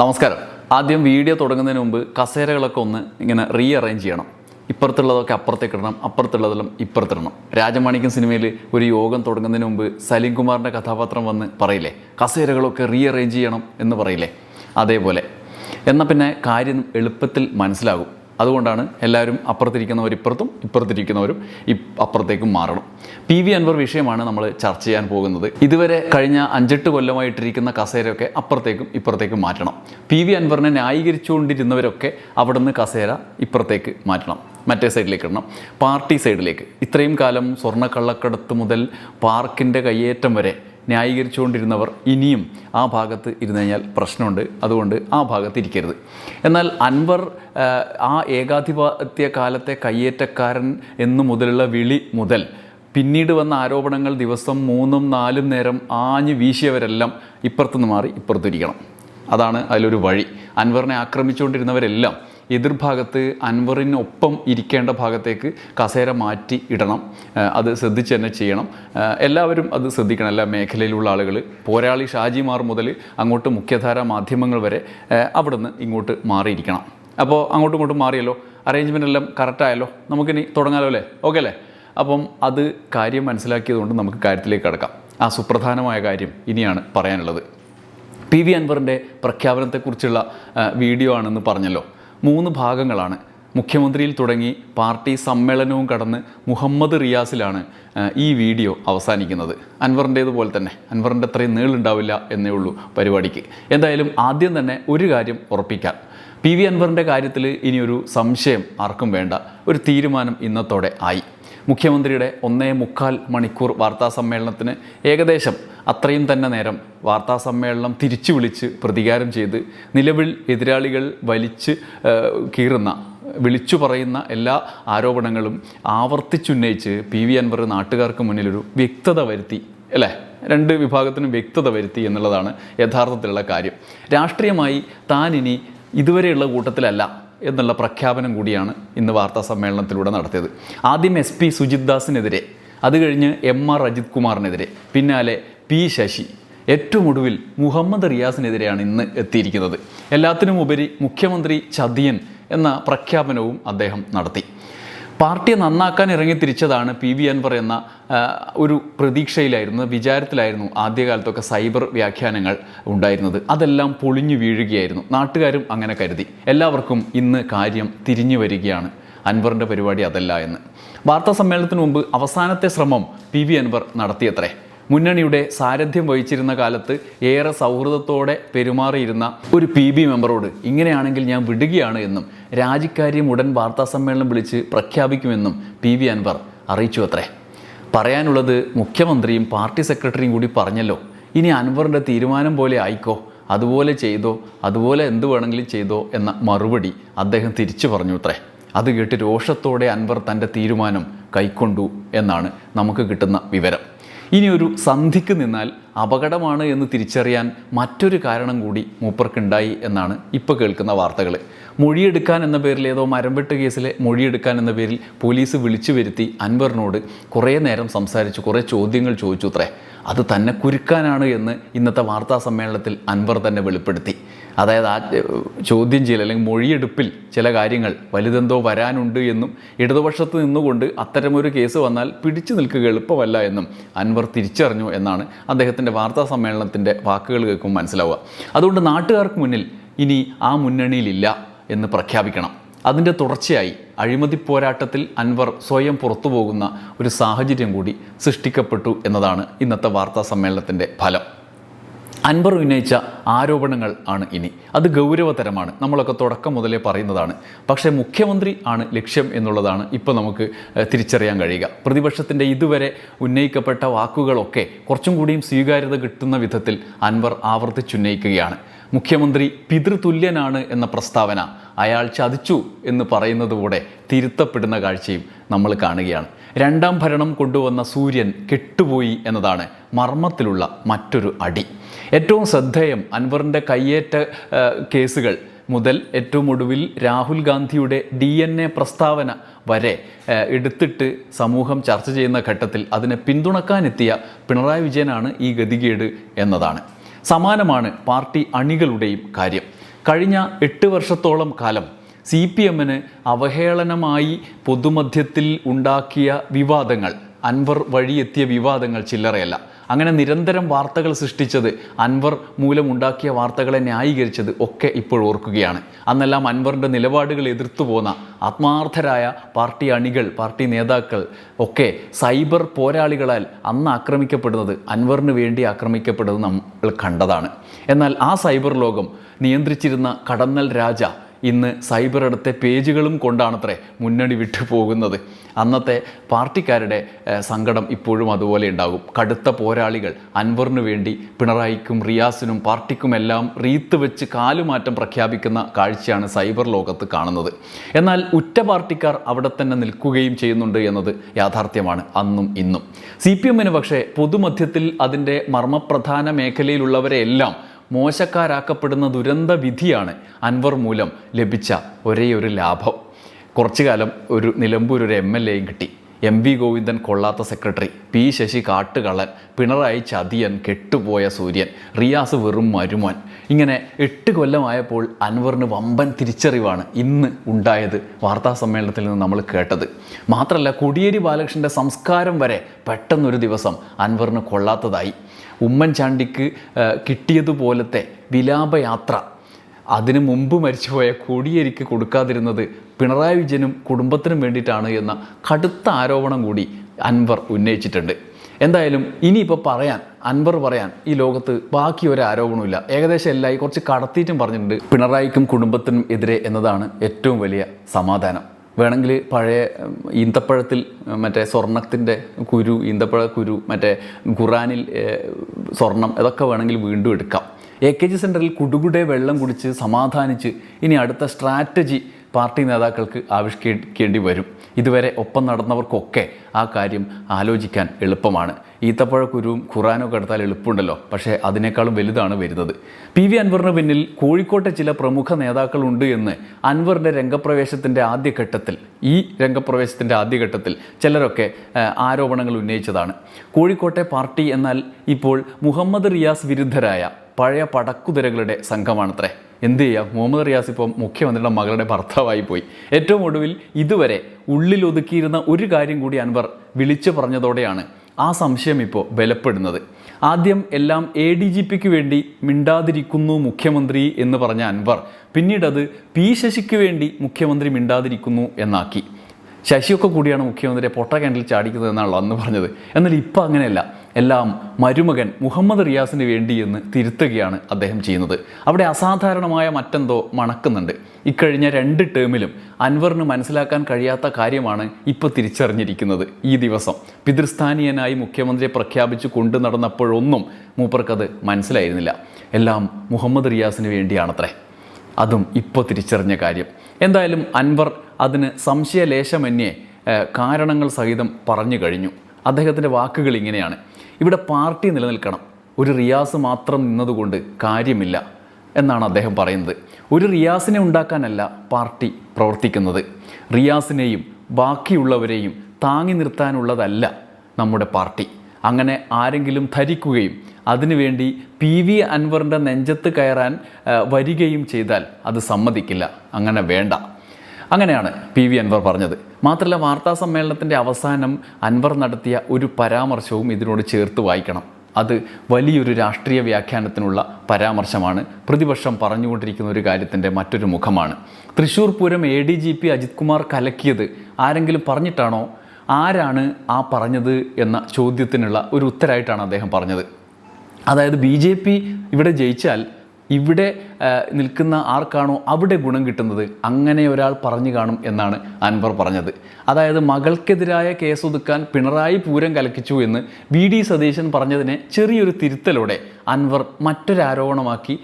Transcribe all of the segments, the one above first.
നമസ്കാരം. ആദ്യം വീഡിയോ തുടങ്ങുന്നതിന് മുമ്പ് കസേരകളൊക്കെ ഒന്ന് ഇങ്ങനെ റീ അറേഞ്ച് ചെയ്യണം. ഇപ്പുറത്തുള്ളതൊക്കെ അപ്പുറത്തേക്ക് ഇടണം അപ്പുറത്തുള്ളതെല്ലാം ഇപ്പുറത്തിടണം. രാജമാണിക്യം സിനിമയിൽ ഒരു യോഗം തുടങ്ങുന്നതിന് മുമ്പ് സലീം കുമാറിന്റെ കഥാപാത്രം വന്ന് പറയില്ലേ? കസേരകളൊക്കെ റീ അറേഞ്ച് ചെയ്യണം എന്ന് പറയില്ലേ? അതേപോലെ. എന്നാൽ പിന്നെ കാര്യം എളുപ്പത്തിൽ മനസ്സിലാകും. അതുകൊണ്ടാണ് എല്ലാവരും അപ്പുറത്തിരിക്കുന്നവർ ഇപ്പുറത്തും ഇപ്പുറത്തിരിക്കുന്നവരും അപ്പുറത്തേക്കും മാറണം. പി വി അൻവർ വിഷയമാണ് നമ്മൾ ചർച്ച ചെയ്യാൻ പോകുന്നത്. ഇതുവരെ കഴിഞ്ഞ അഞ്ചെട്ട് കൊല്ലമായിട്ടിരിക്കുന്ന കസേരയൊക്കെ അപ്പുറത്തേക്കും ഇപ്പുറത്തേക്കും മാറ്റണം. പി വി അൻവറിനെ ന്യായീകരിച്ചുകൊണ്ടിരുന്നവരൊക്കെ അവിടുന്ന് കസേര ഇപ്പുറത്തേക്ക് മാറ്റണം. മറ്റേ സൈഡിലേക്ക് ഇടണം. പാർട്ടി സൈഡിലേക്ക്. ഇത്രയും കാലം സ്വർണക്കള്ളക്കടത്ത് മുതൽ പാർക്കിന്റെ കയ്യേറ്റം വരെ ന്യായീകരിച്ചുകൊണ്ടിരുന്നവർ ഇനിയും ആ ഭാഗത്ത് ഇരുന്ന് കഴിഞ്ഞാൽ പ്രശ്നമുണ്ട്. അതുകൊണ്ട് ആ ഭാഗത്ത് ഇരിക്കരുത്. എന്നാൽ അൻവർ ആ, ഏകാധിപത്യ കാലത്തെ കയ്യേറ്റക്കാരൻ എന്നു മുതലുള്ള വിളി മുതൽ പിന്നീട് വന്ന ആരോപണങ്ങൾ ദിവസം മൂന്നും നാലും നേരം ആഞ്ഞു വീശിയവരെല്ലാം ഇപ്പുറത്തുനിന്ന് മാറി ഇപ്പുറത്തിരിക്കണം. അതാണ് അതിലൊരു വഴി. അൻവറിനെ ആക്രമിച്ചുകൊണ്ടിരുന്നവരെല്ലാം എതിർഭാഗത്ത് അൻവറിനൊപ്പം ഇരിക്കേണ്ട ഭാഗത്തേക്ക് കസേര മാറ്റി ഇടണം. അത് ശ്രദ്ധിച്ച് തന്നെ ചെയ്യണം. എല്ലാവരും അത് ശ്രദ്ധിക്കണം. എല്ലാ മേഖലയിലുള്ള ആളുകൾ പോരാളി ഷാജിമാർ മുതൽ അങ്ങോട്ട് മുഖ്യധാര മാധ്യമങ്ങൾ വരെ അവിടെ അവിടുന്ന് ഇങ്ങോട്ട് മാറിയിരിക്കണം. അപ്പോൾ അങ്ങോട്ടും ഇങ്ങോട്ടും മാറിയല്ലോ? അറേഞ്ച്മെന്റ് എല്ലാം കറക്റ്റായല്ലോ നമുക്കിനി തുടങ്ങാലോ അല്ലേ? ഓക്കെ അല്ലേ? അപ്പം അത് കാര്യം മനസ്സിലാക്കിയതുകൊണ്ട് നമുക്ക് കാര്യത്തിലേക്ക് കടക്കാം. ആ സുപ്രധാനമായ കാര്യം ഇനിയാണ് പറയാനുള്ളത്. പി വി അൻവറിന്റെ പ്രഖ്യാപനത്തെക്കുറിച്ചുള്ള വീഡിയോ ആണെന്ന് പറഞ്ഞല്ലോ. മൂന്ന് ഭാഗങ്ങളാണ്. മുഖ്യമന്ത്രിയിൽ തുടങ്ങി പാർട്ടി സമ്മേളനവും കടന്ന് മുഹമ്മദ് റിയാസിലാണ് ഈ വീഡിയോ അവസാനിക്കുന്നത്. അൻവറിന്റേതുപോലെ തന്നെ. അൻവറിന്റെ അത്രയും നീളുണ്ടാവില്ല എന്നേ ഉള്ളൂ പരിപാടിക്ക്. എന്തായാലും ആദ്യം തന്നെ ഒരു കാര്യം ഉറപ്പിക്കാം. പി വി അൻവറിന്റെ കാര്യത്തിൽ ഇനിയൊരു സംശയം ആർക്കും വേണ്ട. ഒരു തീരുമാനം ഇന്നത്തോടെ ആയി. മുഖ്യമന്ത്രിയുടെ ഒന്നേ മുക്കാൽ മണിക്കൂർ വാർത്താ സമ്മേളനത്തിന് ഏകദേശം അത്രയും തന്നെ നേരം വാർത്താ സമ്മേളനം തിരിച്ചു വിളിച്ച് പ്രതികാരം ചെയ്ത് നിലവിൽ എതിരാളികൾ വലിച്ച് കീറുന്ന വിളിച്ചു പറയുന്ന എല്ലാ ആരോപണങ്ങളും ആവർത്തിച്ചുന്നയിച്ച് പി വി അൻവർ നാട്ടുകാർക്ക് മുന്നിലൊരു വ്യക്തത വരുത്തി അല്ലേ? രണ്ട് വിഭാഗത്തിനും വ്യക്തത വരുത്തി എന്നുള്ളതാണ് യഥാർത്ഥത്തിലുള്ള കാര്യം. രാഷ്ട്രീയമായി താൻ ഇനി ഇതുവരെയുള്ള കൂട്ടത്തിലല്ല എന്നുള്ള പ്രഖ്യാപനം കൂടിയാണ് ഇന്ന് വാർത്താ സമ്മേളനത്തിലൂടെ നടത്തിയത്. ആദ്യം എസ് പി സുജിത് ദാസിനെതിരെ അത് കഴിഞ്ഞ് എം ആർ അജിത് കുമാറിനെതിരെ പിന്നാലെ പി ശശി. ഏറ്റവും ഒടുവിൽ മുഹമ്മദ് റിയാസിനെതിരെയാണ് ഇന്ന് എത്തിയിരിക്കുന്നത്. എല്ലാത്തിനുമുപരി മുഖ്യമന്ത്രി ചതിയൻ എന്ന പ്രഖ്യാപനവും അദ്ദേഹം നടത്തി. പാർട്ടിയെ നന്നാക്കാൻ ഇറങ്ങി തിരിച്ചതാണ് പി വി അൻവർ എന്ന ഒരു പ്രതീക്ഷയിലായിരുന്നു വിചാരത്തിലായിരുന്നു ആദ്യകാലത്തൊക്കെ സൈബർ വ്യാഖ്യാനങ്ങൾ ഉണ്ടായിരുന്നത്. അതെല്ലാം പൊളിഞ്ഞു വീഴുകയായിരുന്നു. നാട്ടുകാരും അങ്ങനെ കരുതി. എല്ലാവർക്കും ഇന്ന് കാര്യം തിരിഞ്ഞു വരികയാണ്. അൻവറിന്റെ പരിപാടി അതല്ല എന്ന്. വാർത്താ സമ്മേളനത്തിന് മുമ്പ് അവസാനത്തെ ശ്രമം പി വി അൻവർ നടത്തിയത്രേ. മുന്നണിയുടെ സാരഥ്യം വഹിച്ചിരുന്ന കാലത്ത് ഏറെ സൗഹൃദത്തോടെ പെരുമാറിയിരുന്ന ഒരു പി ബി മെമ്പറോട് ഇങ്ങനെയാണെങ്കിൽ ഞാൻ വിടുകയാണ് എന്നും രാജിക്കാര്യം ഉടൻ വാർത്താ സമ്മേളനം വിളിച്ച് പ്രഖ്യാപിക്കുമെന്നും പി വി അൻവർ അറിയിച്ചു അത്രേ. പറയാനുള്ളത് മുഖ്യമന്ത്രിയും പാർട്ടി സെക്രട്ടറിയും കൂടി പറഞ്ഞല്ലോ. ഇനി അൻവറിന്റെ തീരുമാനം പോലെ ആയിക്കോ അതുപോലെ ചെയ്തോ അതുപോലെ എന്തു വേണമെങ്കിലും ചെയ്തോ എന്ന മറുപടി അദ്ദേഹം തിരിച്ചു പറഞ്ഞു അത്രേ. അത് കേട്ട് രോഷത്തോടെ അൻവർ തന്റെ തീരുമാനം കൈക്കൊണ്ടു എന്നാണ് നമുക്ക് കിട്ടുന്ന വിവരം. ഇനി ഒരു സന്ധിക്ക് നിന്നാൽ അപകടമാണ് എന്ന് തിരിച്ചറിയാൻ മറ്റൊരു കാരണം കൂടി മൂപ്പർക്കുണ്ടായി എന്നാണ് ഇപ്പോൾ കേൾക്കുന്ന വാർത്തകൾ മൊഴിയെടുക്കാൻ എന്ന പേരിൽ ഏതോ മരംവെട്ട് കേസിലെ മൊഴിയെടുക്കാൻ എന്ന പേരിൽ പോലീസ് വിളിച്ചു വരുത്തി അൻവറിനോട് കുറേ നേരം സംസാരിച്ചു കുറേ ചോദ്യങ്ങൾ ചോദിച്ചു അത്രേ. അത് തന്നെ കുരുക്കാനാണ് എന്ന് ഇന്നത്തെ വാർത്താ സമ്മേളനത്തിൽ അൻവർ തന്നെ വെളിപ്പെടുത്തി. അതായത് ആ ചോദ്യം ചെയ്യൽ അല്ലെങ്കിൽ മൊഴിയെടുപ്പിൽ ചില കാര്യങ്ങൾ വലുതെന്തോ വരാനുണ്ട് എന്നും ഇടതുപക്ഷത്ത് നിന്നുകൊണ്ട് അത്തരമൊരു കേസ് വന്നാൽ പിടിച്ചു നിൽക്കുക എളുപ്പമല്ല എന്നും അൻവർ തിരിച്ചറിഞ്ഞു എന്നാണ് അദ്ദേഹത്തിന്റെ വാർത്താ സമ്മേളനത്തിന്റെ വാക്കുകൾ കേൾക്കുമ്പോൾ മനസ്സിലാവുക. അതുകൊണ്ട് നാട്ടുകാർക്ക് മുന്നിൽ ഇനി ആ മുന്നണിയിലില്ല എന്ന് പ്രഖ്യാപിക്കണം. അതിന്റെ തുടർച്ചയായി അഴിമതി പോരാട്ടത്തിൽ അൻവർ സ്വയം പുറത്തു പോകുന്ന ഒരു സാഹചര്യം കൂടി സൃഷ്ടിക്കപ്പെട്ടു എന്നതാണ് ഇന്നത്തെ വാർത്താ സമ്മേളനത്തിന്റെ ഫലം. അൻവർ ഉന്നയിച്ച ആരോപണങ്ങൾ ആണ് ഇനി. അത് ഗൗരവതരമാണ്. നമ്മളൊക്കെ തുടക്കം മുതലേ പറയുന്നതാണ്. പക്ഷേ മുഖ്യമന്ത്രി ആണ് ലക്ഷ്യം എന്നുള്ളതാണ് ഇപ്പോൾ നമുക്ക് തിരിച്ചറിയാൻ കഴിയുക. പ്രതിപക്ഷത്തിന്റെ ഇതുവരെ ഉന്നയിക്കപ്പെട്ട വാക്കുകളൊക്കെ കുറച്ചും കൂടിയും സ്വീകാര്യത കിട്ടുന്ന വിധത്തിൽ അൻവർ ആവർത്തിച്ചുന്നയിക്കുകയാണ് മുഖ്യമന്ത്രി പിതൃതുല്യനാണ് എന്ന പ്രസ്താവന അയാൾ ചതിച്ചു എന്ന് പറയുന്നതുകൂടെ തിരുത്തപ്പെടുന്ന കാഴ്ചയും നമ്മൾ കാണുകയാണ്. രണ്ടാം ഭരണം കൊണ്ടുവന്ന സൂര്യൻ കെട്ടുപോയി എന്നതാണ് മർമ്മത്തിലുള്ള മറ്റൊരു അടി. ഏറ്റവും ശ്രദ്ധേയം അൻവറിന്റെ കയ്യേറ്റ കേസുകൾ മുതൽ ഏറ്റവും ഒടുവിൽ രാഹുൽ ഗാന്ധിയുടെ ഡി എൻ എ പ്രസ്താവന വരെ എടുത്തിട്ട് സമൂഹം ചർച്ച ചെയ്യുന്ന ഘട്ടത്തിൽ അതിനെ പിന്തുണക്കാനെത്തിയ പിണറായി വിജയനാണ് ഈ ഗതികേട് എന്നതാണ്. സമാനമാണ് പാർട്ടി അണികളുടെയും കാര്യം. കഴിഞ്ഞ എട്ട് വർഷത്തോളം കാലം സി പി എമ്മിന് അവഹേളനമായി പൊതുമധ്യത്തിൽ ഉണ്ടാക്കിയ വിവാദങ്ങൾ അൻവർ വഴിയെത്തിയ വിവാദങ്ങൾ ചില്ലറയല്ല. അങ്ങനെ നിരന്തരം വാർത്തകൾ സൃഷ്ടിച്ചത് അൻവർ മൂലമുണ്ടാക്കിയ വാർത്തകളെ ന്യായീകരിച്ചത് ഒക്കെ ഇപ്പോൾ ഓർക്കുകയാണ്. അന്നെല്ലാം അൻവറിന്റെ നിലപാടുകൾ എതിർത്തു പോന്ന ആത്മാർത്ഥരായ പാർട്ടി അണികൾ പാർട്ടി നേതാക്കൾ ഒക്കെ സൈബർ പോരാളികളാൽ അന്ന് ആക്രമിക്കപ്പെടുന്നത് അൻവറിന് വേണ്ടി ആക്രമിക്കപ്പെടുന്നത് നമ്മൾ കണ്ടതാണ്. എന്നാൽ ആ സൈബർ ലോകം നിയന്ത്രിച്ചിരുന്ന കടന്നൽ രാജ ഇന്ന് സൈബർ അടുത്തെ പേജുകളും കൊണ്ടാണത്രേ മുന്നണി വിട്ടു പോകുന്നത് അന്നത്തെ പാർട്ടിക്കാരുടെ സങ്കടം ഇപ്പോഴും അതുപോലെ ഉണ്ടാകും. കടുത്ത പോരാളികൾ അൻവറിനു വേണ്ടി പിണറായിക്കും റിയാസിനും പാർട്ടിക്കുമെല്ലാം റീത്ത് വെച്ച് കാലുമാറ്റം പ്രഖ്യാപിക്കുന്ന കാഴ്ചയാണ് സൈബർ ലോകത്ത് കാണുന്നത്. എന്നാൽ ഉറ്റ പാർട്ടിക്കാർ അവിടെ തന്നെ നിൽക്കുകയും ചെയ്യുന്നുണ്ട് എന്നത് യാഥാർത്ഥ്യമാണ് അന്നും ഇന്നും. സി പി എമ്മിന് പക്ഷേ പൊതുമധ്യത്തിൽ അതിന്റെ മർമ്മപ്രധാന മേഖലയിലുള്ളവരെയെല്ലാം മോശക്കാരാക്കപ്പെടുന്ന ദുരന്ത വിധിയാണ് അൻവർ മൂലം ലഭിച്ച ഒരേയൊരു ഒരു ലാഭം. കുറച്ചു കാലം ഒരു നിലമ്പൂർ ഒരു എം എൽ എയും കിട്ടി. എം വി ഗോവിന്ദൻ കൊള്ളാത്ത സെക്രട്ടറി പി ശശി കാട്ടുകള്ളൻ പിണറായി ചതിയൻ കെട്ടുപോയ സൂര്യൻ റിയാസ് വെറും മരുമോൻ. ഇങ്ങനെ എട്ട് കൊല്ലമായപ്പോൾ അൻവറിന് വമ്പൻ തിരിച്ചറിവാണ് ഇന്ന് ഉണ്ടായത് വാർത്താ സമ്മേളനത്തിൽ നിന്ന് നമ്മൾ കേട്ടത്. മാത്രമല്ല കോടിയേരി ബാലകൃഷ്ണന്റെ സംസ്കാരം വരെ പെട്ടെന്നൊരു ദിവസം അൻവറിന് കൊള്ളാത്തതായി. ഉമ്മൻചാണ്ടിക്ക് കിട്ടിയതുപോലത്തെ വിലാപയാത്ര അതിനു മുമ്പ് മരിച്ചുപോയ കോടിയേരിക്ക് കൊടുക്കാതിരുന്നത് പിണറായി വിജയനും കുടുംബത്തിനും വേണ്ടിയിട്ടാണ് എന്ന കടുത്ത ആരോപണം കൂടി അൻവർ ഉന്നയിച്ചിട്ടുണ്ട്. എന്തായാലും ഇനിയിപ്പോൾ പറയാൻ അൻവർ പറയാൻ ഈ ലോകത്ത് ബാക്കി ഒരു ആരോപണമില്ല ഏകദേശം എല്ലായി കുറച്ച് കടത്തിയിട്ടും പറഞ്ഞിട്ടുണ്ട്. പിണറായിക്കും കുടുംബത്തിനും എതിരെ എന്നതാണ് ഏറ്റവും വലിയ സമാധാനം. വേണമെങ്കിൽ പഴയ ഈന്തപ്പഴത്തിൽ മറ്റേ സ്വർണത്തിന്റെ കുരു ഈന്തപ്പഴ കുരു മറ്റേ ഖുറാനിൽ സ്വർണം ഇതൊക്കെ വേണമെങ്കിൽ വീണ്ടും എടുക്കാം. എ കെ ജി സെന്ററിൽ കുടുകുടെ വെള്ളം കുടിച്ച് സമാധാനിച്ച് ഇനി അടുത്ത സ്ട്രാറ്റജി പാർട്ടി നേതാക്കൾക്ക് ആവിഷ്കരിക്കേണ്ടി വരും. ഇതുവരെ ഒപ്പം നടന്നവർക്കൊക്കെ ആ കാര്യം ആലോചിക്കാൻ എളുപ്പമാണ്. ഈത്തപ്പഴ കുരുവും ഖുറാനൊക്കെ എടുത്താൽ എളുപ്പമുണ്ടല്ലോ. പക്ഷേ അതിനേക്കാളും വലുതാണ് വരുന്നത്. പി വി അൻവറിന് പിന്നിൽ കോഴിക്കോട്ടെ ചില പ്രമുഖ നേതാക്കളുണ്ട് എന്ന് അൻവറിന്റെ രംഗപ്രവേശത്തിന്റെ ആദ്യഘട്ടത്തിൽ ഈ രംഗപ്രവേശത്തിന്റെ ആദ്യഘട്ടത്തിൽ ചിലരൊക്കെ ആരോപണങ്ങൾ ഉന്നയിച്ചതാണ്. കോഴിക്കോട്ടെ പാർട്ടി എന്നാൽ ഇപ്പോൾ മുഹമ്മദ് റിയാസ് വിരുദ്ധരായ പഴയ പടക്കുതിരകളുടെ സംഘമാണത്രേ. എന്ത് ചെയ്യാം? മുഹമ്മദ് റിയാസ് ഇപ്പം മുഖ്യമന്ത്രിയുടെ മകളുടെ ഭർത്താവായി പോയി. ഏറ്റവും ഒടുവിൽ ഇതുവരെ ഉള്ളിൽ ഒതുക്കിയിരുന്ന ഒരു കാര്യം കൂടി അൻവർ വിളിച്ചു പറഞ്ഞതോടെയാണ് ആ സംശയം ഇപ്പോൾ ബലപ്പെടുന്നത്. ആദ്യം എല്ലാം എ ഡി ജി പിക്ക് വേണ്ടി മിണ്ടാതിരിക്കുന്നു മുഖ്യമന്ത്രി എന്ന് പറഞ്ഞ അൻവർ പിന്നീടത് പി ശശിക്ക് വേണ്ടി മുഖ്യമന്ത്രി മിണ്ടാതിരിക്കുന്നു എന്നാക്കി. ശശിയൊക്കെ കൂടിയാണ് മുഖ്യമന്ത്രിയെ പൊട്ട ചാടിക്കുന്നത് എന്നാണല്ലോ അന്ന് പറഞ്ഞത്. എന്നാൽ ഇപ്പം അങ്ങനെയല്ല. എല്ലാം മരുമകൻ മുഹമ്മദ് റിയാസിന് വേണ്ടി എന്ന് തിരുത്തുകയാണ് അദ്ദേഹം ചെയ്യുന്നത്. അവിടെ അസാധാരണമായ മറ്റെന്തോ മണക്കുന്നുണ്ട്. ഇക്കഴിഞ്ഞ രണ്ട് ടേമിലും അൻവറിന് മനസ്സിലാക്കാൻ കഴിയാത്ത കാര്യമാണ് ഇപ്പോൾ തിരിച്ചറിഞ്ഞിരിക്കുന്നത് ഈ ദിവസം. പിതൃസ്ഥാനീയനായി മുഖ്യമന്ത്രിയെ പ്രഖ്യാപിച്ചു കൊണ്ടു നടന്നപ്പോഴൊന്നും മൂപ്പർക്കത് മനസ്സിലായിരുന്നില്ല. എല്ലാം മുഹമ്മദ് റിയാസിന് വേണ്ടിയാണത്രേ. അതും ഇപ്പോൾ തിരിച്ചറിഞ്ഞ കാര്യം. എന്തായാലും അൻവർ അതിന് സംശയലേശമന്യേ കാരണങ്ങൾ സഹിതം പറഞ്ഞു കഴിഞ്ഞു. അദ്ദേഹത്തിന്റെ വാക്കുകൾ ഇങ്ങനെയാണ്. ഇവിടെ പാർട്ടി നിലനിൽക്കണം. ഒരു റിയാസ് മാത്രം നിന്നതുകൊണ്ട് കാര്യമില്ല എന്നാണ് അദ്ദേഹം പറയുന്നത്. ഒരു റിയാസിനെ ഉണ്ടാക്കാനല്ല പാർട്ടി പ്രവർത്തിക്കുന്നത്. റിയാസിനെയും ബാക്കിയുള്ളവരെയും താങ്ങി നിർത്താനുള്ളതല്ല നമ്മുടെ പാർട്ടി. അങ്ങനെ ആരെങ്കിലും ധരിക്കുകയും അതിനുവേണ്ടി പി വി അൻവറിന്റെ നെഞ്ചത്ത് കയറാൻ വരികയും ചെയ്താൽ അത് സമ്മതിക്കില്ല. അങ്ങനെ വേണ്ട. അങ്ങനെയാണ് പി വി അൻവർ പറഞ്ഞത്. മാത്രമല്ല വാർത്താ സമ്മേളനത്തിന്റെ അവസാനം അൻവർ നടത്തിയ ഒരു പരാമർശവും ഇതിനോട് ചേർത്ത് വായിക്കണം. അത് വലിയൊരു രാഷ്ട്രീയ വ്യാഖ്യാനത്തിനുള്ള പരാമർശമാണ്. പ്രതിപക്ഷം പറഞ്ഞുകൊണ്ടിരിക്കുന്ന ഒരു കാര്യത്തിന്റെ മറ്റൊരു മുഖമാണ്. Thrissur Pooram A D G P Ajith Kumar കലക്കിയത് ആരെങ്കിലും പറഞ്ഞിട്ടാണോ? ആരാണ് ആ പറഞ്ഞത് എന്ന ചോദ്യത്തിനുള്ള ഒരു ഉത്തരമായിട്ടാണ് അദ്ദേഹം പറഞ്ഞത്. അതായത് ബി ജെ പി ഇവിടെ ജയിച്ചാൽ ഇവിടെ നിൽക്കുന്ന ആർക്കാണോ അവിടെ ഗുണം കിട്ടുന്നത്? അങ്ങനെ ഒരാൾ പറഞ്ഞു കാണും എന്നാണ് അൻവർ പറഞ്ഞത്. അതായത് മകൾക്കെതിരായ കേസ് ഒതുക്കാൻ പിണറായി പൂരം കലക്കിച്ചു എന്ന് വി ഡി സതീശൻ പറഞ്ഞതിനെ ചെറിയൊരു തിരുത്തലോടെ അൻവർ മറ്റൊരാരോപണമാക്കി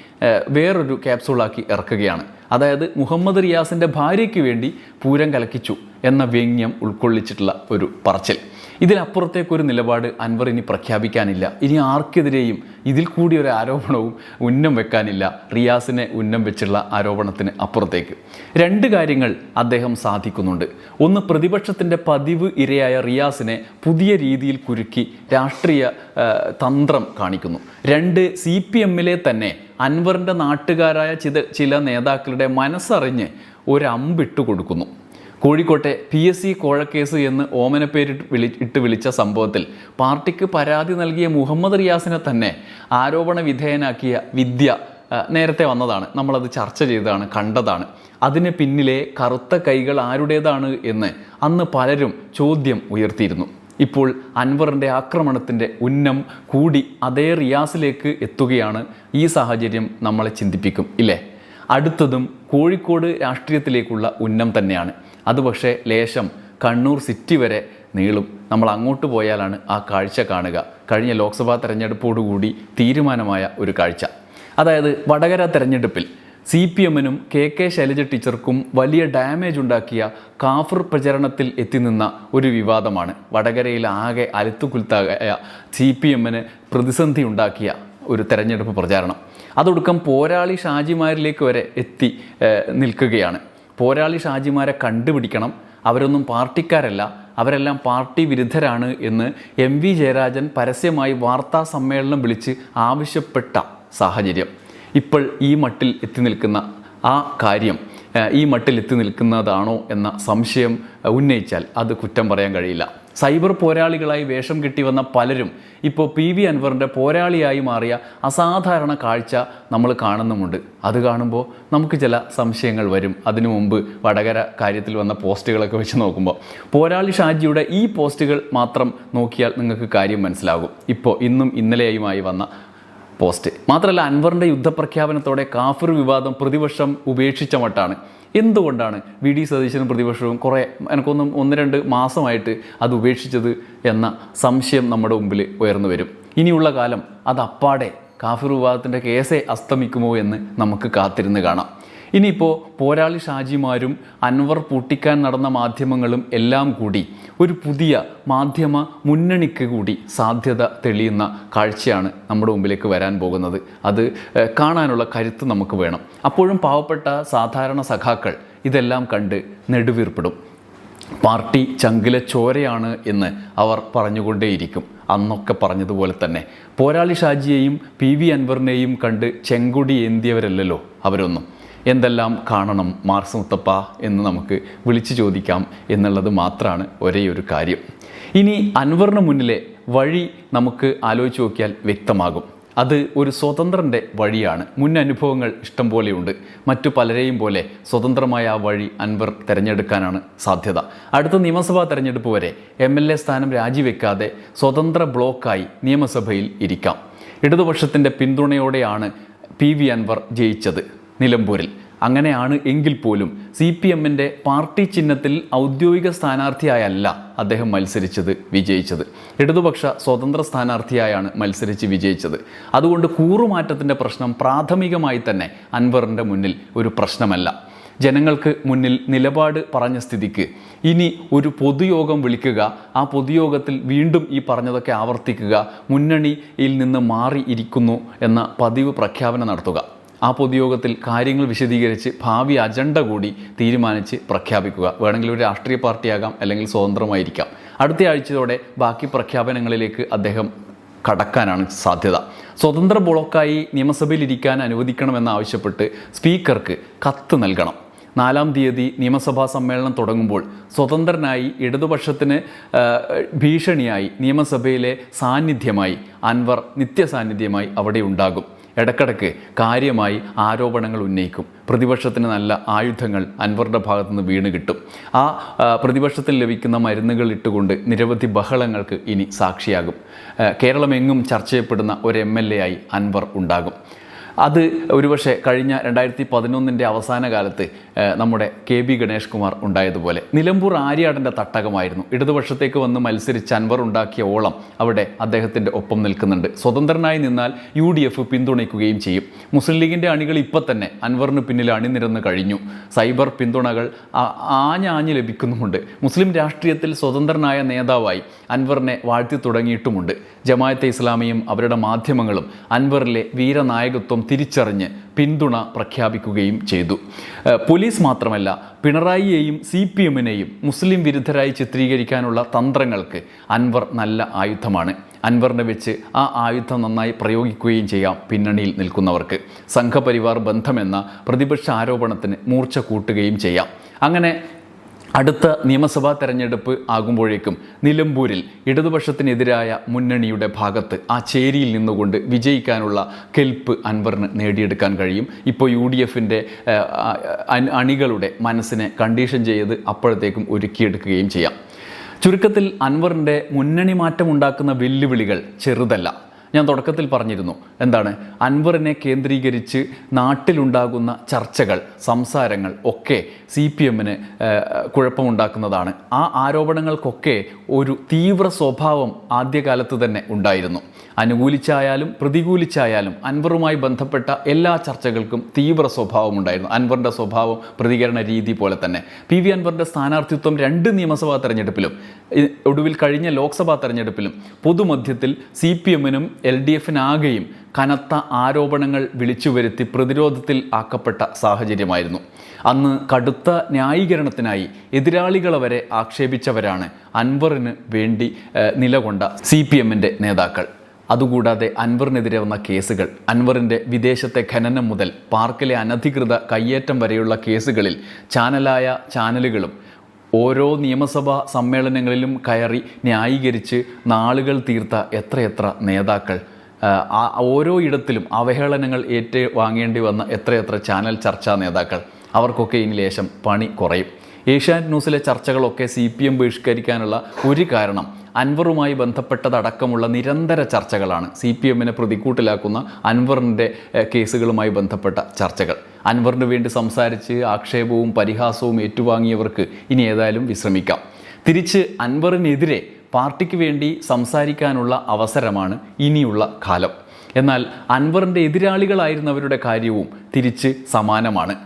വേറൊരു ക്യാപ്സൂളാക്കി ഇറക്കുകയാണ്. അതായത് മുഹമ്മദ് റിയാസിന്റെ ഭാര്യയ്ക്ക് വേണ്ടി പൂരം കലക്കിച്ചു എന്ന വ്യംഗ്യം ഉൾക്കൊള്ളിച്ചിട്ടുള്ള ഒരു പറച്ചിൽ. ഇതിലപ്പുറത്തേക്കൊരു നിലപാട് അൻവർ ഇനി പ്രഖ്യാപിക്കാനില്ല. ഇനി ആർക്കെതിരെയും ഇതിൽ കൂടി ഒരു ആരോപണവും ഉന്നം വെക്കാനില്ല. റിയാസിനെ ഉന്നം വെച്ചുള്ള ആരോപണത്തിന് അപ്പുറത്തേക്ക്. രണ്ട് കാര്യങ്ങൾ അദ്ദേഹം സാധിക്കുന്നുണ്ട്. ഒന്ന് പ്രതിപക്ഷത്തിന്റെ പതിവ് ഇരയായ റിയാസിനെ പുതിയ രീതിയിൽ കുരുക്കി രാഷ്ട്രീയ തന്ത്രം കാണിക്കുന്നു. രണ്ട് സി പി എമ്മിലെ തന്നെ അൻവറിന്റെ നാട്ടുകാരായ ചില ചില നേതാക്കളുടെ മനസ്സറിഞ്ഞ് ഒരു അമ്പിട്ട് കൊടുക്കുന്നു. കോഴിക്കോട്ടെ പി എസ് സി കോഴക്കേസ് എന്ന് ഓമനപ്പേരിട്ട് വിളി ഇട്ട് വിളിച്ച സംഭവത്തിൽ പാർട്ടിക്ക് പരാതി നൽകിയ മുഹമ്മദ് റിയാസിനെ തന്നെ ആരോപണ വിധേയനാക്കിയ വിദ്യ നേരത്തെ വന്നതാണ്. നമ്മളത് ചർച്ച ചെയ്തതാണ് കണ്ടതാണ്. അതിന് പിന്നിലെ കറുത്ത കൈകൾ ആരുടേതാണ് എന്ന് അന്ന് പലരും ചോദ്യം ഉയർത്തിയിരുന്നു. ഇപ്പോൾ അൻവറിന്റെ ആക്രമണത്തിന്റെ ഉന്നം കൂടി അതേ റിയാസിലേക്ക് എത്തുകയാണ് ഈ സാഹചര്യം നമ്മളെ ചിന്തിപ്പിക്കും ഇല്ലേ? അടുത്തതും കോഴിക്കോട് രാഷ്ട്രീയത്തിലേക്കുള്ള ഉന്നം തന്നെയാണ്. അത് പക്ഷേ ലേശം കണ്ണൂർ സിറ്റി വരെ നീളും. നമ്മൾ അങ്ങോട്ട് പോയാലാണ് ആ കാഴ്ച കാണുക. കഴിഞ്ഞ ലോക്സഭാ തെരഞ്ഞെടുപ്പോടുകൂടി തീരുമാനമായ ഒരു കാഴ്ച. അതായത് വടകര തെരഞ്ഞെടുപ്പിൽ സി പി എമ്മിനും കെ കെ ശൈലജ ടീച്ചർക്കും വലിയ ഡാമേജ് ഉണ്ടാക്കിയ കാഫർ പ്രചരണത്തിൽ എത്തിനിന്ന ഒരു വിവാദമാണ്. വടകരയിൽ ആകെ അലുത്തുകുലുത്തായ സി പി എമ്മിന് പ്രതിസന്ധി ഉണ്ടാക്കിയ ഒരു തെരഞ്ഞെടുപ്പ് പ്രചാരണം. അതൊടുക്കം പോരാളി ഷാജിമാരിലേക്ക് വരെ എത്തി നിൽക്കുകയാണ്. പോരാളി ഷാജിമാരെ കണ്ടുപിടിക്കണം. അവരൊന്നും പാർട്ടിക്കാരല്ല. അവരെല്ലാം പാർട്ടി വിരുദ്ധരാണ് എന്ന് എം വി ജയരാജൻ പരസ്യമായി വാർത്താ സമ്മേളനം വിളിച്ച് ആവശ്യപ്പെട്ട സാഹചര്യം. ഇപ്പോൾ ഈ മട്ടിൽ എത്തി നിൽക്കുന്ന ആ കാര്യം ഈ മട്ടിൽ എത്തി നിൽക്കുന്നതാണോ എന്ന സംശയം ഉന്നയിച്ചാൽ അത് കുറ്റം പറയാൻ കഴിയില്ല. സൈബർ പോരാളികളായി വേഷം കെട്ടി വന്ന പലരും ഇപ്പോൾ പി വി അൻവറിന്റെ പോരാളിയായി മാറിയ അസാധാരണ കാഴ്ച നമ്മൾ കാണുന്നുമുണ്ട്. അത് കാണുമ്പോൾ നമുക്ക് ചില സംശയങ്ങൾ വരും. അതിനു മുമ്പ് വടകര കാര്യത്തിൽ വന്ന പോസ്റ്റുകളൊക്കെ വെച്ച് നോക്കുമ്പോൾ പോരാളി ഷാജിയുടെ ഈ പോസ്റ്റുകൾ മാത്രം നോക്കിയാൽ നിങ്ങൾക്ക് കാര്യം മനസ്സിലാകും. ഇപ്പോൾ ഇന്നും ഇന്നലെയുമായി വന്ന പോസ്റ്റ്. മാത്രമല്ല അൻവറിന്റെ യുദ്ധപ്രഖ്യാപനത്തോടെ കാഫിർ വിവാദം പ്രതിപക്ഷം ഉപേക്ഷിച്ച മട്ടാണ്. എന്തുകൊണ്ടാണ് വി ഡി സതീശനും പ്രതിപക്ഷവും കുറേ എനിക്കൊന്നും ഒന്ന് രണ്ട് മാസമായിട്ട് അത് ഉപേക്ഷിച്ചത് എന്ന സംശയം നമ്മുടെ മുമ്പിൽ ഉയർന്നു വരും. ഇനിയുള്ള കാലം അത് അപ്പാടെ കാഫിർ വിവാദത്തിന്റെ കേസേ അസ്തമിക്കുമോ എന്ന് നമുക്ക് കാത്തിരുന്ന് കാണാം. ഇനിയിപ്പോൾ പോരാളി ഷാജിമാരും അൻവർ പൂട്ടിക്കാൻ നടന്ന മാധ്യമങ്ങളും എല്ലാം കൂടി ഒരു പുതിയ മാധ്യമ മുന്നണിക്ക് കൂടി സാധ്യത തെളിയുന്ന കാഴ്ചയാണ് നമ്മുടെ മുമ്പിലേക്ക് വരാൻ പോകുന്നത്. അത് കാണാനുള്ള കരുത്ത് നമുക്ക് വേണം. അപ്പോഴും പാവപ്പെട്ട സാധാരണ സഖാക്കൾ ഇതെല്ലാം കണ്ട് നെടുവീർപ്പിടും. പാർട്ടി ചങ്കിലെ ചോരയാണ് എന്ന് അവർ പറഞ്ഞുകൊണ്ടേയിരിക്കും. അന്നൊക്കെ പറഞ്ഞതുപോലെ തന്നെ. പോരാളി ഷാജിയെയും പി വി അൻവറിനെയും കണ്ട് ചെങ്കൊടി ഏന്തിയവരല്ലല്ലോ അവരൊന്നും. എന്തെല്ലാം കാണണം മാർസ് മുത്തപ്പ എന്ന് നമുക്ക് വിളിച്ചു ചോദിക്കാം എന്നുള്ളത് മാത്രമാണ് ഒരേ ഒരു കാര്യം. ഇനി അൻവറിന് മുന്നിലെ വഴി നമുക്ക് ആലോചിച്ച് നോക്കിയാൽ വ്യക്തമാകും. അത് ഒരു സ്വതന്ത്രന്റെ വഴിയാണ്. മുൻ അനുഭവങ്ങൾ ഇഷ്ടം പോലെയുണ്ട് മറ്റു പലരെയും പോലെ സ്വതന്ത്രമായ ആ വഴി അൻവർ തിരഞ്ഞെടുക്കാനാണ് സാധ്യത. അടുത്ത നിയമസഭാ തെരഞ്ഞെടുപ്പ് വരെ എം എൽ എ സ്ഥാനം രാജിവെക്കാതെ സ്വതന്ത്ര ബ്ലോക്കായി നിയമസഭയിൽ ഇരിക്കാം. ഇടതുപക്ഷത്തിന്റെ പിന്തുണയോടെയാണ് പി വി അൻവർ ജയിച്ചത്. നിലമ്പൂരിൽ. അങ്ങനെയാണ് എങ്കിൽ പോലും സി പി എമ്മിന്റെ പാർട്ടി ചിഹ്നത്തിൽ ഔദ്യോഗിക സ്ഥാനാർത്ഥിയായല്ല അദ്ദേഹം മത്സരിച്ചത് വിജയിച്ചത്. ഇടതുപക്ഷ സ്വതന്ത്ര സ്ഥാനാർത്ഥിയായാണ് മത്സരിച്ച് വിജയിച്ചത്. അതുകൊണ്ട് കൂറുമാറ്റത്തിന്റെ പ്രശ്നം പ്രാഥമികമായി തന്നെ അൻവറിന്റെ മുന്നിൽ ഒരു പ്രശ്നമല്ല. ജനങ്ങൾക്ക് മുന്നിൽ നിലപാട് പറഞ്ഞ സ്ഥിതിക്ക് ഇനി ഒരു പൊതുയോഗം വിളിക്കുക ആ പൊതുയോഗത്തിൽ വീണ്ടും ഈ പറഞ്ഞതൊക്കെ ആവർത്തിക്കുക മുന്നണിയിൽ നിന്ന് മാറിയിരിക്കുന്നു എന്ന പതിവ് പ്രഖ്യാപനം നടത്തുക. ആ പൊതുയോഗത്തിൽ കാര്യങ്ങൾ വിശദീകരിച്ച് ഭാവി അജണ്ട കൂടി തീരുമാനിച്ച് പ്രഖ്യാപിക്കുക. വേണമെങ്കിൽ ഒരു രാഷ്ട്രീയ പാർട്ടിയാകാം അല്ലെങ്കിൽ സ്വതന്ത്രമായിരിക്കാം. അടുത്ത ആഴ്ചയോടെ ബാക്കി പ്രഖ്യാപനങ്ങളിലേക്ക് അദ്ദേഹം കടക്കാനാണ് സാധ്യത. സ്വതന്ത്ര ബ്ലോക്കായി നിയമസഭയിൽ ഇരിക്കാൻ അനുവദിക്കണമെന്നാവശ്യപ്പെട്ട് സ്പീക്കർക്ക് കത്ത് നൽകണം. നാലാം തീയതി നിയമസഭാ സമ്മേളനം തുടങ്ങുമ്പോൾ സ്വതന്ത്രനായി ഇടതുപക്ഷത്തിന് ഭീഷണിയായി നിയമസഭയിലെ സാന്നിധ്യമായി അൻവർ നിത്യസാന്നിധ്യമായി അവിടെ ഉണ്ടാകും. ഇടക്കിടക്ക് കാര്യമായി ആരോപണങ്ങൾ ഉന്നയിക്കും. പ്രതിപക്ഷത്തിന് നല്ല ആയുധങ്ങൾ അൻവറുടെ ഭാഗത്തു നിന്ന് വീണ് കിട്ടും. ആ പ്രതിപക്ഷത്തിൽ ലഭിക്കുന്ന മരുന്നുകൾ ഇട്ടുകൊണ്ട് നിരവധി ബഹളങ്ങൾക്ക് ഇനി സാക്ഷിയാകും. കേരളമെങ്ങും ചർച്ച ചെയ്യപ്പെടുന്ന ഒരു എം എൽ എ ആയി അൻവർ ഉണ്ടാകും. അത് ഒരുപക്ഷെ കഴിഞ്ഞ രണ്ടായിരത്തി പതിനൊന്നിന്റെ അവസാന കാലത്ത് നമ്മുടെ കെ ബി ഗണേഷ് കുമാർ ഉണ്ടായതുപോലെ. നിലമ്പൂർ ആര്യാടന്റെ തട്ടകമായിരുന്നു. ഇടതുപക്ഷത്തേക്ക് വന്ന് മത്സരിച്ച് അൻവർ ഉണ്ടാക്കിയ ഓളം അവിടെ അദ്ദേഹത്തിന്റെ ഒപ്പം നിൽക്കുന്നുണ്ട്. സ്വതന്ത്രനായി നിന്നാൽ യു ഡി എഫ് പിന്തുണയ്ക്കുകയും ചെയ്യും. മുസ്ലിം ലീഗിന്റെ അണികൾ ഇപ്പം തന്നെ അൻവറിന് പിന്നിൽ അണിനിരന്ന് കഴിഞ്ഞു. സൈബർ പിന്തുണകൾ ആഞ്ഞാഞ്ഞ് ലഭിക്കുന്നുമുണ്ട്. മുസ്ലിം രാഷ്ട്രീയത്തിൽ സ്വതന്ത്രനായ നേതാവായി അൻവറിനെ വാഴ്ത്തി തുടങ്ങിയിട്ടുമുണ്ട്. ജമായത്തെ ഇസ്ലാമിയും അവരുടെ മാധ്യമങ്ങളും അൻവറിലെ വീരനായകത്വം തിരിച്ചറിഞ്ഞ് പിന്തുണ പ്രഖ്യാപിക്കുകയും ചെയ്തു. പോലീസ് മാത്രമല്ല പിണറായിയെയും സി പി എമ്മിനെയും മുസ്ലിം വിരുദ്ധരായി ചിത്രീകരിക്കാനുള്ള തന്ത്രങ്ങൾക്ക് അൻവർ നല്ല ആയുധമാണ്. അൻവറിനെ വെച്ച് ആ ആയുധം നന്നായി പ്രയോഗിക്കുകയും ചെയ്യാം പിന്നണിയിൽ നിൽക്കുന്നവർക്ക്. സംഘപരിവാർ ബന്ധമെന്ന പ്രതിപക്ഷ ആരോപണത്തിന് മൂർച്ച കൂട്ടുകയും ചെയ്യാം. അങ്ങനെ അടുത്ത നിയമസഭാ തെരഞ്ഞെടുപ്പ് ആകുമ്പോഴേക്കും നിലമ്പൂരിൽ ഇടതുപക്ഷത്തിനെതിരായ മുന്നണിയുടെ ഭാഗത്ത് ആ ചേരിയിൽ നിന്നുകൊണ്ട് വിജയിക്കാനുള്ള കെൽപ്പ് അൻവറിന് നേടിയെടുക്കാൻ കഴിയും. ഇപ്പോൾ യു ഡി എഫിന്റെ അണികളുടെ മനസ്സിനെ കണ്ടീഷൻ ചെയ്ത് അപ്പോഴത്തേക്കും ഒരുക്കിയെടുക്കുകയും ചെയ്യാം. ചുരുക്കത്തിൽ അൻവറിന്റെ മുന്നണി മാറ്റമുണ്ടാക്കുന്ന വെല്ലുവിളികൾ ചെറുതല്ല. ഞാൻ തുടക്കത്തിൽ പറഞ്ഞിരുന്നു. എന്താണ്? അൻവറിനെ കേന്ദ്രീകരിച്ച് നാട്ടിലുണ്ടാകുന്ന ചർച്ചകൾ സംസാരങ്ങൾ ഒക്കെ സി പി എമ്മിന് കുഴപ്പമുണ്ടാക്കുന്നതാണ്. ആ ആരോപണങ്ങൾക്കൊക്കെ ഒരു തീവ്ര സ്വഭാവം ആദ്യകാലത്ത് തന്നെ ഉണ്ടായിരുന്നു. അനുകൂലിച്ചായാലും പ്രതികൂലിച്ചായാലും അൻവറുമായി ബന്ധപ്പെട്ട എല്ലാ ചർച്ചകൾക്കും തീവ്ര സ്വഭാവമുണ്ടായിരുന്നു. അൻവറിന്റെ സ്വഭാവം പ്രതികരണ രീതി പോലെ തന്നെ. പി വി അൻവറിന്റെ സ്ഥാനാർത്ഥിത്വം രണ്ട് നിയമസഭാ തെരഞ്ഞെടുപ്പിലും ഒടുവിൽ കഴിഞ്ഞ ലോക്സഭാ തെരഞ്ഞെടുപ്പിലും പൊതുമധ്യത്തിൽ സി പി എമ്മിനും എൽ ഡി എഫിനാകെയും കനത്ത ആരോപണങ്ങൾ വിളിച്ചു വരുത്തി പ്രതിരോധത്തിൽ ആക്കപ്പെട്ട സാഹചര്യമായിരുന്നു. അന്ന് കടുത്ത ന്യായീകരണത്തിനായി എതിരാളികളെ വരെ ആക്ഷേപിച്ചവരാണ് അൻവറിന് വേണ്ടി നിലകൊണ്ട സി പി എമ്മിന്റെ നേതാക്കൾ. അതുകൂടാതെ അൻവറിനെതിരെ വന്ന കേസുകൾ. അൻവറിന്റെ വിദേശത്തെ ഖനനം മുതൽ പാർക്കിലെ അനധികൃത കയ്യേറ്റം വരെയുള്ള കേസുകളിൽ ചാനലായ ചാനലുകളും ഓരോ നിയമസഭാ സമ്മേളനങ്ങളിലും കയറി ന്യായീകരിച്ച് നാളുകൾ തീർത്ത എത്രയെത്ര നേതാക്കൾ ഓരോ ഇടത്തിലും അവഹേളനങ്ങൾ ഏറ്റ് വാങ്ങേണ്ടി വന്ന എത്രയെത്ര ചാനൽ ചർച്ചാ നേതാക്കൾ അവർക്കൊക്കെ ഇനി ലേശം പണി കുറയും. ഏഷ്യാനെറ്റ് ന്യൂസിലെ ചർച്ചകളൊക്കെ സി പി എം ബഹിഷ്കരിക്കാനുള്ള ഒരു കാരണം അൻവറുമായി ബന്ധപ്പെട്ടതടക്കമുള്ള നിരന്തര ചർച്ചകളാണ് സി പി എമ്മിനെ പ്രതിക്കൂട്ടിലാക്കുന്ന അൻവറിന്റെ കേസുകളുമായി ബന്ധപ്പെട്ട ചർച്ചകൾ. അൻവറിന് വേണ്ടി സംസാരിച്ച് ആക്ഷേപവും പരിഹാസവും ഏറ്റുവാങ്ങിയവർക്ക് ഇനി ഏതായാലും വിശ്രമിക്കാം. തിരിച്ച് അൻവറിനെതിരെ പാർട്ടിക്ക് വേണ്ടി സംസാരിക്കാനുള്ള അവസരമാണ് ഇനിയുള്ള കാലം. എന്നാൽ അൻവറിന്റെ എതിരാളികളായിരുന്നവരുടെ കാര്യവും തിരിച്ച് സമാനമാണ്.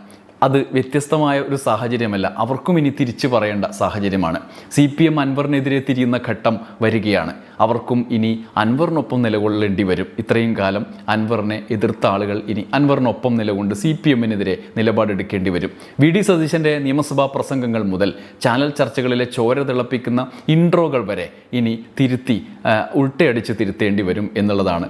അത് വ്യത്യസ്തമായ ഒരു സാഹചര്യമല്ല. അവർക്കും ഇനി തിരിച്ചു പറയേണ്ട സാഹചര്യമാണ്. സി പി എം അൻവറിനെതിരെ തിരിയുന്ന ഘട്ടം വരികയാണ്. അവർക്കും ഇനി അൻവറിനൊപ്പം നിലകൊള്ളേണ്ടി വരും. ഇത്രയും കാലം അൻവറിനെ എതിർത്ത ആളുകൾ ഇനി അൻവറിനൊപ്പം നിലകൊണ്ട് സി പി എമ്മിനെതിരെ നിലപാടെടുക്കേണ്ടി വരും. വി ഡി സതീശന്റെ നിയമസഭാ പ്രസംഗങ്ങൾ മുതൽ ചാനൽ ചർച്ചകളിലെ ചോര തിളപ്പിക്കുന്ന ഇൻട്രോകൾ വരെ ഇനി തിരുത്തി ഉൾട്ടയടിച്ച് തിരുത്തേണ്ടി വരും എന്നുള്ളതാണ്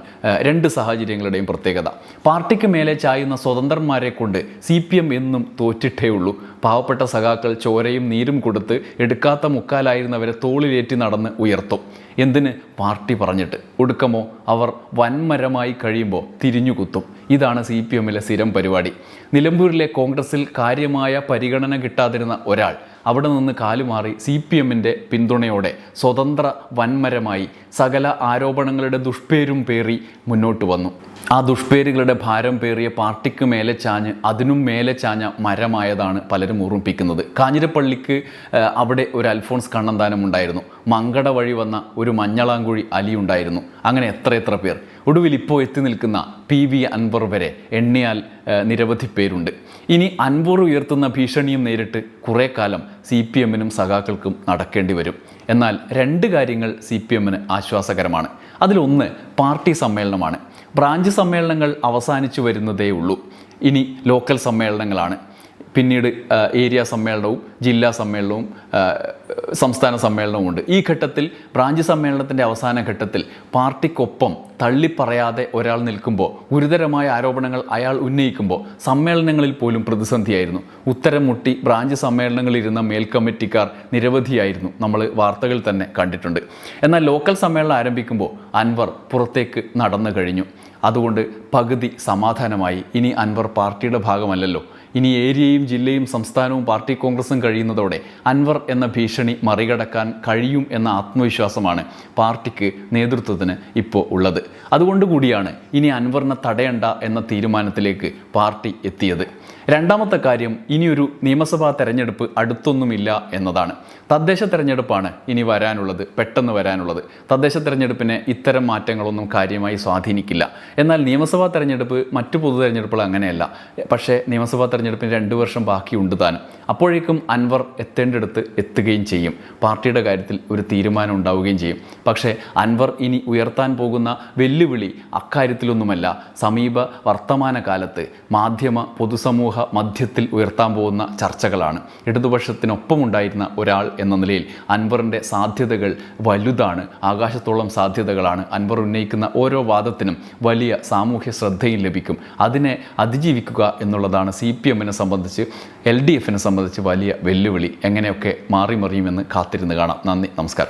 രണ്ട് സാഹചര്യങ്ങളുടെയും പ്രത്യേകത. പാർട്ടിക്ക് മേലെ ചായുന്ന സ്വതന്ത്രന്മാരെ കൊണ്ട് സി പി എം എന്നും തോറ്റിട്ടേ ഉള്ളൂ. പാവപ്പെട്ട സഖാക്കൾ ചോരയും നീരും കൊടുത്ത് എടുക്കാത്ത മുക്കാലായിരുന്നവരെ തോളിലേറ്റി നടന്ന് ഉയർത്തും. എന്തിന് പാർട്ടി പറഞ്ഞിട്ട്. ഒടുക്കമോ അവർ വൻമരമായി കഴിയുമ്പോൾ തിരിഞ്ഞുകുത്തും ഇതാണ് സി പി എമ്മിലെ സ്ഥിരം പരിപാടി. നിലമ്പൂരിലെ കോൺഗ്രസിൽ കാര്യമായ പരിഗണന കിട്ടാതിരുന്ന ഒരാൾ അവിടെ നിന്ന് കാലുമാറി സി പി എമ്മിന്റെ പിന്തുണയോടെ സ്വതന്ത്ര വൻമരമായി സകല ആരോപണങ്ങളുടെ ദുഷ്പേരും പേറി മുന്നോട്ട് വന്നു. ആ ദുഷ്പേരുകളുടെ ഭാരം പേറിയ പാർട്ടിക്ക് മേലെ ചാഞ്ഞ് അതിനും മേലെ ചാഞ്ഞ മരമായതാണ് പലരും ഓർമ്മിപ്പിക്കുന്നത്. കാഞ്ഞിരപ്പള്ളിക്ക് അവിടെ ഒരു അൽഫോൺസ് കണ്ണന്താനം ഉണ്ടായിരുന്നു. മങ്കട വഴി വന്ന ഒരു മഞ്ഞളാങ്കുഴി അലി ഉണ്ടായിരുന്നു. അങ്ങനെ എത്ര എത്ര പേർ. ഒടുവിൽ ഇപ്പോൾ എത്തി നിൽക്കുന്ന പി വി അൻവർ വരെ എണ്ണിയാൽ നിരവധി പേരുണ്ട്. ഇനി അൻവർ ഉയർത്തുന്ന ഭീഷണിയും നേരിട്ട് കുറേ കാലം സി പി എമ്മിനും സഖാക്കൾക്കും നടക്കേണ്ടി വരും. എന്നാൽ രണ്ട് കാര്യങ്ങൾ സി പി എമ്മിന് ആശ്വാസകരമാണ്. അതിലൊന്ന് പാർട്ടി സമ്മേളനമാണ്. ബ്രാഞ്ച് സമ്മേളനങ്ങൾ അവസാനിച്ചു വരുന്നതേ ഉള്ളൂ ഇനി ലോക്കൽ സമ്മേളനങ്ങളാണ്. പിന്നീട് ഏരിയ സമ്മേളനവും ജില്ലാ സമ്മേളനവും സംസ്ഥാന സമ്മേളനവും ഉണ്ട്. ഈ ഘട്ടത്തിൽ ബ്രാഞ്ച് സമ്മേളനത്തിന്റെ അവസാന ഘട്ടത്തിൽ പാർട്ടിക്കൊപ്പം തള്ളിപ്പറയാതെ ഒരാൾ നിൽക്കുമ്പോൾ ഗുരുതരമായ ആരോപണങ്ങൾ അയാൾ ഉന്നയിക്കുമ്പോൾ സമ്മേളനങ്ങളിൽ പോലും പ്രതിസന്ധിയായിരുന്നു. ഉത്തരം മുട്ടി ബ്രാഞ്ച് സമ്മേളനങ്ങളിലിരുന്ന മേൽക്കമ്മിറ്റിക്കാർ നിരവധിയായിരുന്നു. നമ്മൾ വാർത്തകൾ തന്നെ കണ്ടിട്ടുണ്ട്. എന്നാൽ ലോക്കൽ സമ്മേളനം ആരംഭിക്കുമ്പോൾ അൻവർ പുറത്തേക്ക് നടന്നു കഴിഞ്ഞു. അതുകൊണ്ട് പകുതി സമാധാനമായി. ഇനി അൻവർ പാർട്ടിയുടെ ഭാഗമല്ലല്ലോ. ഇനി ഏരിയയും ജില്ലയും സംസ്ഥാനവും പാർട്ടി കോൺഗ്രസും കഴിയുന്നതോടെ അൻവർ എന്ന ഭീഷണി മറികടക്കാൻ കഴിയും എന്ന ആത്മവിശ്വാസമാണ് പാർട്ടിക്ക് നേതൃത്വത്തിന് ഇപ്പോൾ ഉള്ളത്. അതുകൊണ്ട് കൂടിയാണ് ഇനി അൻവറിനെ തടയണ്ട എന്ന തീരുമാനത്തിലേക്ക് പാർട്ടി എത്തിയത്. രണ്ടാമത്തെ കാര്യം ഇനിയൊരു നിയമസഭാ തെരഞ്ഞെടുപ്പ് അടുത്തൊന്നുമില്ല എന്നതാണ്. തദ്ദേശ തെരഞ്ഞെടുപ്പാണ് ഇനി വരാനുള്ളത് പെട്ടെന്ന് വരാനുള്ളത്. തദ്ദേശ തെരഞ്ഞെടുപ്പിനെ ഇത്തരം മാറ്റങ്ങളൊന്നും കാര്യമായി സ്വാധീനിക്കില്ല. എന്നാൽ നിയമസഭാ തെരഞ്ഞെടുപ്പ് മറ്റു പൊതു തെരഞ്ഞെടുപ്പുകൾ അങ്ങനെയല്ല. പക്ഷേ നിയമസഭാ തെരഞ്ഞെടുപ്പിന് രണ്ട് വർഷം ബാക്കിയുണ്ട് താനും അപ്പോഴേക്കും അൻവർ എത്തേണ്ടടുത്ത് എത്തുകയും ചെയ്യും. പാർട്ടിയുടെ കാര്യത്തിൽ ഒരു തീരുമാനം ഉണ്ടാവുകയും ചെയ്യും. പക്ഷേ അൻവർ ഇനി ഉയർത്താൻ പോകുന്ന വെല്ലുവിളി അക്കാര്യത്തിലൊന്നുമല്ല. സമീപ വർത്തമാന കാലത്ത് മാധ്യമ പൊതുസമൂഹ മധ്യത്തിൽ ഉയർത്താൻ പോകുന്ന ചർച്ചകളാണ്. ഇടതുപക്ഷത്തിനൊപ്പമുണ്ടായിരുന്ന ഒരാൾ എന്ന നിലയിൽ അൻവറിന്റെ സാധ്യതകൾ വലുതാണ്. ആകാശത്തോളം സാധ്യതകളാണ്. അൻവർ ഉന്നയിക്കുന്ന ഓരോ വാദത്തിനും വലിയ സാമൂഹ്യ ശ്രദ്ധയും ലഭിക്കും. അതിനെ അതിജീവിക്കുക എന്നുള്ളതാണ് സി പി എമ്മിനെ സംബന്ധിച്ച് എൽ ഡി എഫിനെ സംബന്ധിച്ച് വലിയ വെല്ലുവിളി. എങ്ങനെയൊക്കെ മാറി മറിയുമെന്ന് കാത്തിരുന്ന് കാണാം. നന്ദി നമസ്കാരം.